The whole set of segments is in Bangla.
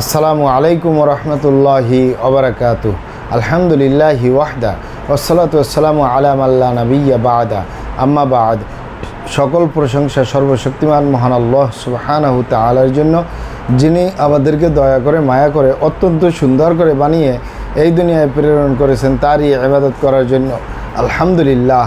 আসসালামু আলাইকুম রহমতুল্লাহি ওবরাকাতু। আলহামদুলিল্লাহি ওয়াহদা ওসলাতু আসসালামু আলাম আল্লাহ নবিয়া বাদা। আম্মা বাদ। সকল প্রশংসা সর্বশক্তিমান মহান আল্লাহ সুবহানাহু তাআলার জন্য, যিনি আমাদেরকে দয়া করে, মায়া করে, অত্যন্ত সুন্দর করে বানিয়ে এই দুনিয়ায় প্রেরণ করেছেন, তারই ইবাদত করার জন্য। আলহামদুলিল্লাহ।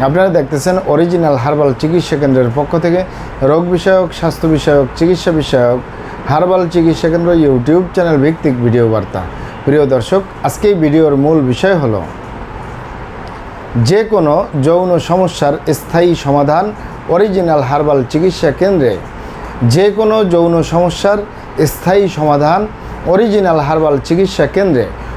আপনারা দেখতেছেন অরিজিনাল হার্বাল চিকিৎসা কেন্দ্রের পক্ষ থেকে রোগ বিষয়ক, স্বাস্থ্য বিষয়ক, চিকিৎসা বিষয়ক হার্বাল চিকিৎসা কেন্দ্র ইউটিউব চ্যানেল ভিত্তিক ভিডিও বার্তা। প্রিয় দর্শক, আজকে এই ভিডিওর মূল বিষয় হলো যে কোনো যৌন সমস্যার স্থায়ী সমাধান অরিজিনাল হার্বাল চিকিৎসা কেন্দ্রে। যে কোনো যৌন সমস্যার স্থায়ী সমাধান অরিজিনাল হার্বাল চিকিৎসা কেন্দ্রে।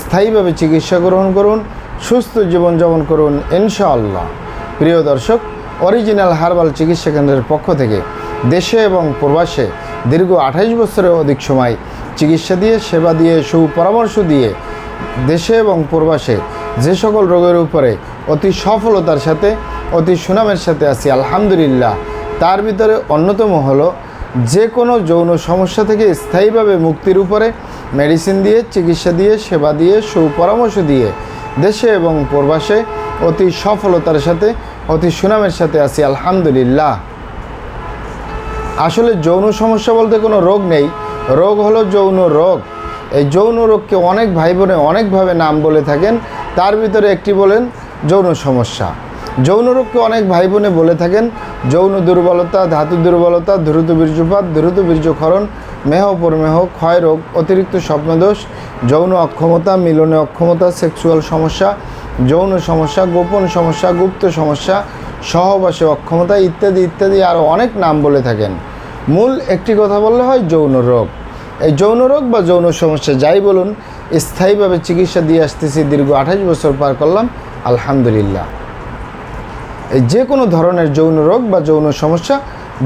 স্থায়ীভাবে চিকিৎসা গ্রহণ করুন, সুস্থ জীবনযাপন করুন, ইনশাআল্লাহ। প্রিয় দর্শক, অরিজিনাল হার্বাল চিকিৎসা কেন্দ্রের পক্ষ থেকে দেশে এবং প্রবাসে দীর্ঘ আঠাইশ বছরের অধিক সময় চিকিৎসা দিয়ে, সেবা দিয়ে, সুপরামর্শ দিয়ে দেশে এবং প্রবাসে যে সকল রোগের উপরে অতি সফলতার সাথে, অতি সুনামের সাথে আছি, আলহামদুলিল্লাহ। তার ভিতরে অন্যতম হলো যে কোনো যৌন সমস্যা থেকে স্থায়ীভাবে মুক্তির উপরে মেডিসিন দিয়ে, চিকিৎসা দিয়ে, সেবা দিয়ে, সুপরামর্শ দিয়ে দেশে এবং প্রবাসে অতি সফলতার সাথে, অতি সুনামের সাথে আছি, আলহামদুলিল্লাহ। আসলে যৌন সমস্যা বলতে কোনো রোগ নেই। রোগ হলো যৌন রোগ। এই যৌন রোগকে অনেক ভাই বোনে অনেকভাবে নাম বলে থাকেন। তার ভিতরে একটি বলেন যৌন সমস্যা। যৌন রোগকে অনেক ভাই বোনে বলে থাকেন। যৌন দুর্বলতা, ধাতু দুর্বলতা, দ্রুত বীর্যপাত, দ্রুত বীর্যক্ষরণ, মেহ, পরমেহ, ক্ষয় রোগ, অতিরিক্ত স্বপ্নদোষ, যৌন অক্ষমতা, মিলনে অক্ষমতা, সেক্সুয়াল সমস্যা, যৌন সমস্যা, গোপন সমস্যা, গুপ্ত সমস্যা, সহবাসে অক্ষমতা ইত্যাদি ইত্যাদি আরও অনেক নাম বলে থাকেন। মূল একটি কথা বললে হয় যৌন রোগ। এই যৌন রোগ বা যৌন সমস্যা যাই বলুন, স্থায়ীভাবে চিকিৎসা দিয়ে আসতেছি, দীর্ঘ আঠাশ বছর পার করলাম, আলহামদুলিল্লাহ। যে কোনো ধরনের যৌন রোগ বা যৌন সমস্যা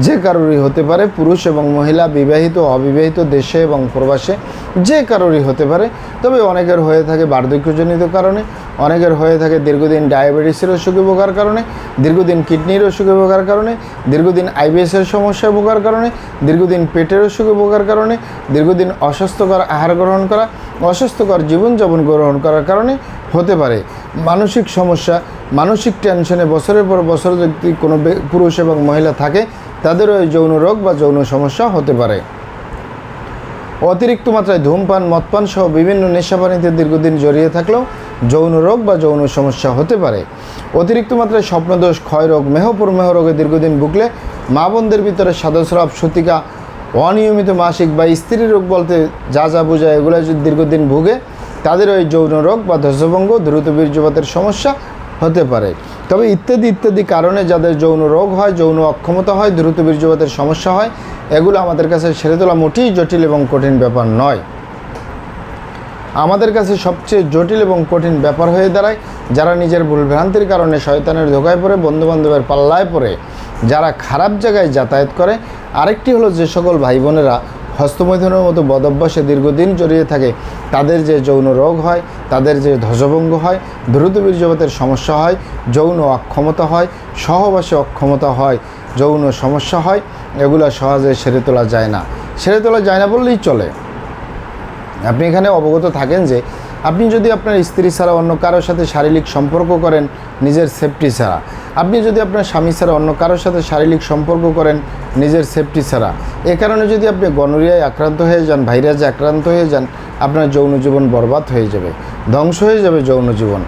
যে কারোরই হতে পারে, পুরুষ এবং মহিলা, বিবাহিত, অবিবাহিত, দেশে এবং প্রবাসে, যে কারোরই হতে পারে। তবে অনেকের হয়ে থাকে বার্ধক্যজনিত কারণে, অনেকের হয়ে থাকে দীর্ঘদিন ডায়াবেটিসের অসুখে ভোগার কারণে, দীর্ঘদিন কিডনির অসুখে ভোগার কারণে, দীর্ঘদিন আইবিএসের সমস্যায় ভোগার কারণে, দীর্ঘদিন পেটের অসুখে ভোগার কারণে, দীর্ঘদিন অস্বাস্থ্যকর আহার গ্রহণ করা, অস্বাস্থ্যকর জীবনযাপন গ্রহণ করার কারণে হতে পারে। মানসিক সমস্যা, মানসিক টেনশনে বছরের পর বছর যদি কোনো পুরুষ এবং মহিলা থাকে তাদেরও যৌন রোগ বা যৌন সমস্যা হতে পারে। অতিরিক্ত মাত্রায় ধূমপান মদপান সহ বিভিন্ন নেশাপানিতে দীর্ঘদিন জড়িয়ে থাকলেও যৌন রোগ বা যৌন সমস্যা হতে পারে। অতিরিক্ত মাত্রায় স্বপ্নদোষ ক্ষয় রোগ মেহপুরমেহ রোগে দীর্ঘদিন ভুগলে মা বোনদের ভিতরে সাদস্রাব, সতিকা, অনিয়মিত মাসিক বা স্ত্রী রোগ বলতে যা যা বোঝায় এগুলো যদি দীর্ঘদিন ভুগে তাদের ওই যৌন রোগ বা ধ্বজভঙ্গ দ্রুত বীর্যপাতের সমস্যা হতে পারে। তবে ইত্যাদি ইত্যাদি কারণে যাদের যৌন রোগ হয়, যৌন অক্ষমতা হয়, দ্রুত বীর্যপাতের সমস্যা হয়, এগুলো আমাদের কাছে ছেড়ে তোলা মোটেই জটিল এবং কঠিন ব্যাপার নয়। আমাদের কাছে সবচেয়ে জটিল এবং কঠিন ব্যাপার হয়ে দাঁড়ায় যারা নিজের ভুলভ্রান্তির কারণে শয়তানের ধোকায় পড়ে, বন্ধুবান্ধবের পাল্লায় পড়ে, যারা খারাপ জায়গায় যাতায়াত করে। আরেকটি হলো যে সকল ভাই বোনেরা হস্তমৈথুনের মতো বদভ্যাসে দীর্ঘদিন জড়িয়ে থাকে। তাদের যে যৌন রোগ হয়, তাদের যে ধ্বজভঙ্গ হয়, দ্রুত বীর্যপাতের সমস্যা হয়, যৌন অক্ষমতা হয়, সহবাসে অক্ষমতা হয়, যৌন সমস্যা হয়, এগুলো সহজে সেরে তোলা যায় না। সেরে তোলা যায় না বললেই চলে। আপনি এখানে অবগত থাকেন যে আপনি যদি আপনার স্ত্রী ছাড়া অন্য কারোর সাথে শারীরিক সম্পর্ক করেন, নিজের সেফটি ছাড়া। আপনি যদি আপনার স্বামী ছাড়া অন্য কারোর সাথে শারীরিক সম্পর্ক করেন, নিজের সেফটি ছাড়া। এ কারণে যদি আপনি গনোরিয়ায় আক্রান্ত হয়ে যান, ভাইরাসে আক্রান্ত হয়ে যান, আপনার যৌন জীবন বরবাদ হয়ে যাবে, ধ্বংস হয়ে যাবে যৌন জীবন।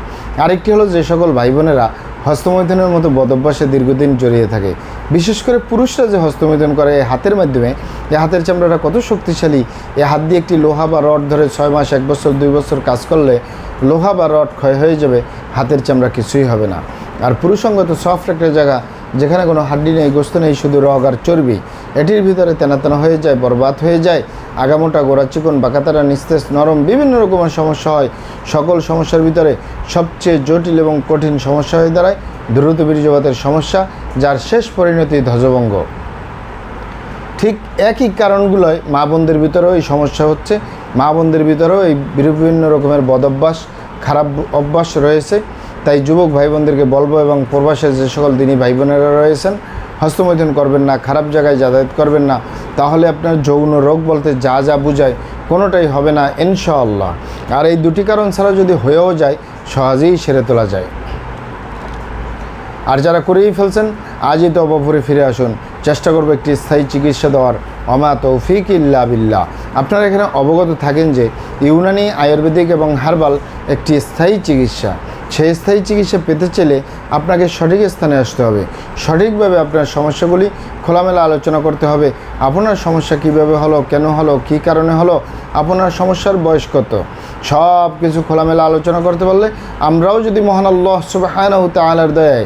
আরেকটি হলো যে সকল ভাই বোনেরা হস্তমৈথুনের মতো বদভ্যাসে দীর্ঘদিন জড়িয়ে থাকে। বিশেষ করে পুরুষরা যে হস্তমৈথুন করে হাতের মাধ্যমে, এই হাতের চামড়াটা কত শক্তিশালী। এই হাত দিয়ে একটি লোহা বা রড ধরে ছয় মাস, এক বছর, দুই বছর কাজ করলে লোহা বা রড ক্ষয় হয়ে যাবে, হাতের চামড়া কিছুই হবে না। আর পুরুষঙ্গত সফট একটা জায়গা, যেখানে কোনো হাড্ডি নেই, গোস্ত নেই, শুধু রগ আর চর্বি, এটির ভিতরে তেনাতেনা হয়ে যায়, বরবাদ হয়ে যায়, আগামোটা গোড়া চিকন, বাকাতারা, নিস্তেজ, নরম, বিভিন্ন রকমের সমস্যা হয়। সকল সমস্যার ভিতরে সবচেয়ে জটিল এবং কঠিন সমস্যা হয়ে দাঁড়ায়। দ্রুত বীর্যপাতের সমস্যা, যার শেষ পরিণতি ধ্বজভঙ্গ। ঠিক একই কারণগুলোয় মা বোনদের ভিতরেও এই সমস্যা হচ্ছে। মা বোনদের ভিতরেও এই বিভিন্ন রকমের বদভ্যাস, খারাপ অভ্যাস রয়েছে। তাই যুবক ভাই বোনদেরকে বলব এবং প্রবাসে যে সকল দিনী ভাই বোনেরা রয়েছেন, হস্তমৈথুন করবেন না, খারাপ জায়গায় যাতায়াত করবেন না। তাহলে আপনার যৌন রোগ বলতে যা যা বুঝায়, কোনোটাই হবে না, ইনশাআল্লাহ। আর এই দুটি কারণ ছাড়া যদি হয়েও যায়, সহজেই সেরে তোলা যায়। আর যারা করেই ফেলছেন, আজই তো অবাপুরে ফিরে আসুন। চেষ্টা করব একটি স্থায়ী চিকিৎসা দেওয়ার। অমা তৌফিক ইল্লা বিল্লাহ। আপনারা এখানে অবগত থাকেন যে ইউনানি, আয়ুর্বেদিক এবং হার্বাল একটি স্থায়ী চিকিৎসা। সেই স্থায়ী চিকিৎসা পেতে চাইলে আপনাকে সঠিক স্থানে আসতে হবে। সঠিকভাবে আপনার সমস্যাগুলি খোলামেলা আলোচনা করতে হবে। আপনার সমস্যা কীভাবে হলো, কেন হলো, কী কারণে হলো, আপনার সমস্যার বয়স কত? সব কিছু খোলামেলা আলোচনা করতে পারলে আমরাও যদি মহান আল্লাহ সুবাহানাহু তাআলার দয়ায়